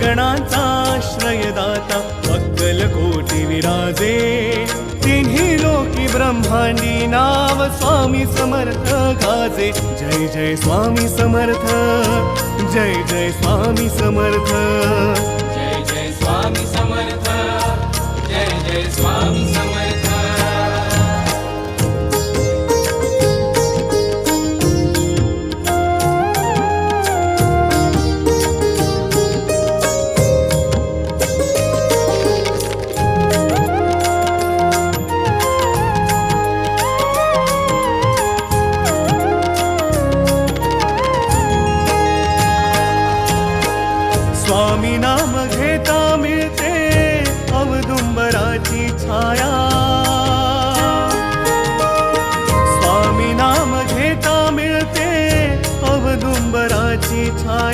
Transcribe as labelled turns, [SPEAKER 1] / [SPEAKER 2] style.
[SPEAKER 1] गणांचा आश्रयदाता अक्कलकोटी विराजे. तिन्ही लोकी ब्रह्मांडी नाव स्वामी समर्थ गाजे. जय जय स्वामी समर्थ जय जय स्वामी समर्थ. स्वामी नाम घेता मिळते अवदुंबराची छाया. स्वामी नाम घेता मिळते अवदुंबराची छाया.